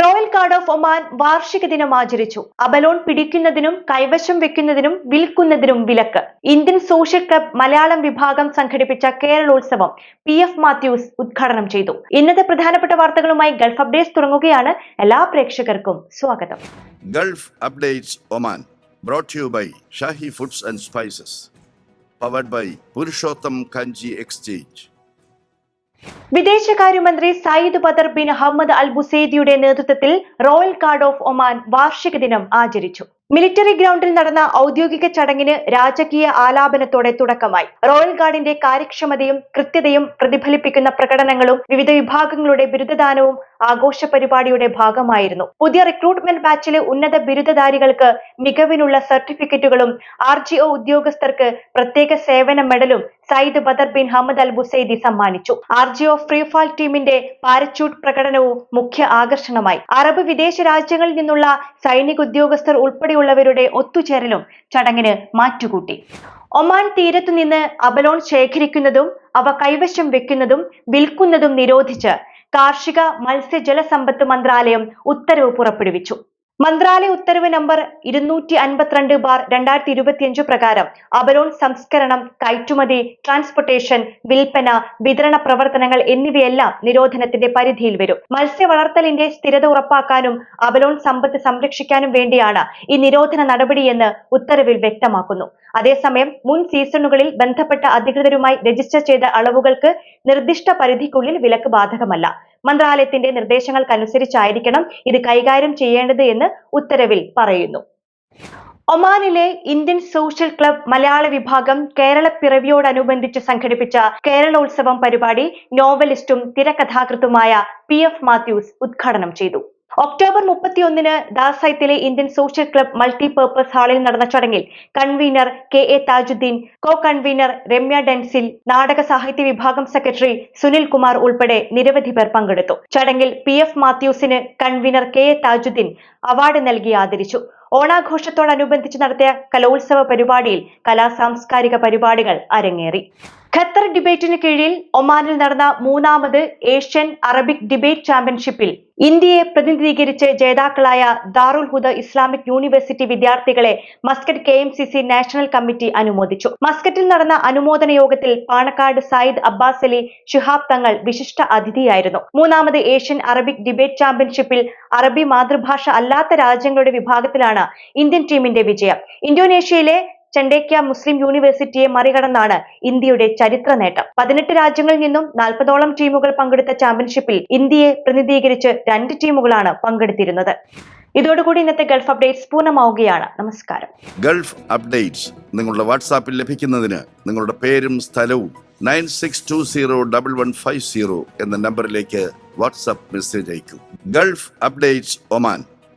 Royal card of Oman വാർഷിക ദിനം ആചരിച്ചു. അബലോൺ പിടിക്കുന്നതിനും കൈവശം വെക്കുന്നതിനും വിൽക്കുന്നതിനും വിലക്ക്. ഇന്ത്യൻ സോഷ്യൽ ക്ലബ് മലയാളം വിഭാഗം സംഘടിപ്പിച്ച കേരളോത്സവം പി എഫ് മാത്യൂസ് ഉദ്ഘാടനം ചെയ്തു. ഇന്നത്തെ പ്രധാനപ്പെട്ട വാർത്തകളുമായി ഗൾഫ് അപ്ഡേറ്റ്സ് തുടങ്ങുകയാണ്. എല്ലാ പ്രേക്ഷകർക്കും സ്വാഗതം. Gulf updates Oman brought to you by foods and spices powered by Purushottam Kanji exchange വിദേശകാര്യമന്ത്രി Sayyid Badr bin Hamad Al ബുസൈദിയുടെ നേതൃത്വത്തിൽ റോയൽ കാർഡ് ഓഫ് ഒമാൻ വാർഷിക ദിനം ആചരിച്ചു. മിലിറ്ററി ഗ്രൗണ്ടിൽ നടന്ന ഔദ്യോഗിക ചടങ്ങിന് രാജകീയ ആലാപനത്തോടെ തുടക്കമായി. റോയൽ ഗാർഡിന്റെ കാര്യക്ഷമതയും കൃത്യതയും പ്രതിഫലിപ്പിക്കുന്ന പ്രകടനങ്ങളും വിവിധ വിഭാഗങ്ങളുടെ ബിരുദദാനവും ആഘോഷ പരിപാടിയുടെ ഭാഗമായിരുന്നു. പുതിയ റിക്രൂട്ട്മെന്റ് ബാച്ചിലെ ഉന്നത ബിരുദധാരികൾക്ക് മികവിനുള്ള സർട്ടിഫിക്കറ്റുകളും ആർ ജി ഒ ഉദ്യോഗസ്ഥർക്ക് പ്രത്യേക സേവന മെഡലും Sayyid Badr bin Hamad Al Busaidi സമ്മാനിച്ചു. ആർ ജി ഒ ഫ്രീഫാൾ ടീമിന്റെ പാരച്യൂട്ട് പ്രകടനവും മുഖ്യ ആകർഷണമായി. അറബ് വിദേശ രാജ്യങ്ങളിൽ നിന്നുള്ള സൈനിക ഉദ്യോഗസ്ഥർ ഉൾപ്പെടെയുള്ളവരുടെ ഒത്തുചേരലും ചടങ്ങിന് മാറ്റുകൂട്ടി. ഒമാൻ തീരത്തു നിന്ന് അബലോൺ ശേഖരിക്കുന്നതും അവ കൈവശം വെക്കുന്നതും വിൽക്കുന്നതും നിരോധിച്ച് കാർഷിക മത്സ്യജല സമ്പത്ത് മന്ത്രാലയം ഉത്തരവ് പുറപ്പെടുവിച്ചു. മന്ത്രാലയ ഉത്തരവ് നമ്പർ ഇരുന്നൂറ്റി അൻപത്തിരണ്ട് ബാർ രണ്ടായിരത്തി ഇരുപത്തിയഞ്ച് പ്രകാരം അബലോൺ സംസ്കരണം കയറ്റുമതി ട്രാൻസ്പോർട്ടേഷൻ വിൽപ്പന വിതരണ പ്രവർത്തനങ്ങൾ എന്നിവയെല്ലാം നിരോധനത്തിന്റെ പരിധിയിൽ വരും. മത്സ്യ വളർത്തലിന്റെ സ്ഥിരത ഉറപ്പാക്കാനും അബലോൺ സമ്പത്ത് സംരക്ഷിക്കാനും വേണ്ടിയാണ് ഈ നിരോധന നടപടിയെന്ന് ഉത്തരവിൽ വ്യക്തമാക്കുന്നു. അതേസമയം മുൻ സീസണുകളിൽ ബന്ധപ്പെട്ട അധികൃതരുമായി രജിസ്റ്റർ ചെയ്ത അളവുകൾക്ക് നിർദ്ദിഷ്ട പരിധിക്കുള്ളിൽ വിലക്ക് ബാധകമല്ല. മന്ത്രാലയത്തിന്റെ നിർദ്ദേശങ്ങൾക്കനുസരിച്ചായിരിക്കണം ഇത് കൈകാര്യം ചെയ്യേണ്ടത് എന്ന് ഉത്തരവിൽ പറയുന്നു. ഒമാനിലെ ഇന്ത്യൻ സോഷ്യൽ ക്ലബ് മലയാള വിഭാഗം കേരള പിറവിയോടനുബന്ധിച്ച് സംഘടിപ്പിച്ച കേരളോത്സവം പരിപാടി നോവലിസ്റ്റും തിരക്കഥാകൃത്തുമായ പി എഫ് മാത്യൂസ് ഉദ്ഘാടനം ചെയ്തു. ഒക്ടോബർ മുപ്പത്തിയൊന്നിന് ദാസായിത്തിലെ ഇന്ത്യൻ സോഷ്യൽ ക്ലബ് മൾട്ടിപർപ്പസ് ഹാളിൽ നടന്ന ചടങ്ങിൽ convener K A Tajuddin co convener Ramya Denzil നാടക സാഹിത്യ വിഭാഗം സെക്രട്ടറി സുനിൽ കുമാർ ഉൾപ്പെടെ നിരവധി പേർ പങ്കെടുത്തു. ചടങ്ങിൽ P F മാത്യൂസിന് convener K A Thajuddeen award നൽകി ആദരിച്ചു. ഓണാഘോഷത്തോടനുബന്ധിച്ച് നടത്തിയ കലോത്സവ പരിപാടിയിൽ കലാ സാംസ്കാരിക പരിപാടികൾ അരങ്ങേറി. ഖത്തർ ഡിബേറ്റിന് കീഴിൽ ഒമാനിൽ നടന്ന മൂന്നാമത് ഏഷ്യൻ അറബിക് ഡിബേറ്റ് ചാമ്പ്യൻഷിപ്പിൽ ഇന്ത്യയെ പ്രതിനിധീകരിച്ച് ജേതാക്കളായ ദാറുൽ ഹുദ ഇസ്ലാമിക് യൂണിവേഴ്സിറ്റി വിദ്യാർത്ഥികളെ Muscat K M C C national committee അനുമോദിച്ചു. മസ്കറ്റിൽ നടന്ന അനുമോദന യോഗത്തിൽ പാണക്കാട് സയ്യിദ് അബ്ബാസ് അലി ഷിഹാബ് തങ്ങൾ വിശിഷ്ട അതിഥിയായിരുന്നു. മൂന്നാമത് ഏഷ്യൻ അറബിക് ഡിബേറ്റ് ചാമ്പ്യൻഷിപ്പിൽ അറബി മാതൃഭാഷ അല്ലാത്ത രാജ്യങ്ങളുടെ വിഭാഗത്തിലാണ് ഇന്ത്യൻ ടീമിന്റെ വിജയം. ഇന്തോനേഷ്യയിലെ ചെണ്ടേക്ക മുസ്ലിം യൂണിവേഴ്സിറ്റിയെ മറികടന്നാണ് ഇന്ത്യയുടെ ചരിത്ര നേട്ടം. പതിനെട്ട് രാജ്യങ്ങളിൽ നിന്നും നാൽപ്പതോളം ടീമുകൾ പങ്കെടുത്ത ചാമ്പ്യൻഷിപ്പിൽ ഇന്ത്യയെ പ്രതിനിധീകരിച്ച് രണ്ട് ടീമുകളാണ് പങ്കെടുത്തിരുന്നത്. ഇതോടുകൂടി ഇന്നത്തെ ഗൾഫ് അപ്ഡേറ്റ്സ് പൂർണമാവുകയാണ്. നമസ്കാരം. ഗൾഫ് അപ്ഡേറ്റ്സ് നിങ്ങളുടെ വാട്സാപ്പിൽ ലഭിക്കുന്നതിന് നിങ്ങളുടെ പേരും സ്ഥലവും nine six two zero double one five zero എന്ന നമ്പറിലേക്ക് വാട്സാപ്പ് മെസ്സേജ് അയക്കും. Gulf updates Oman.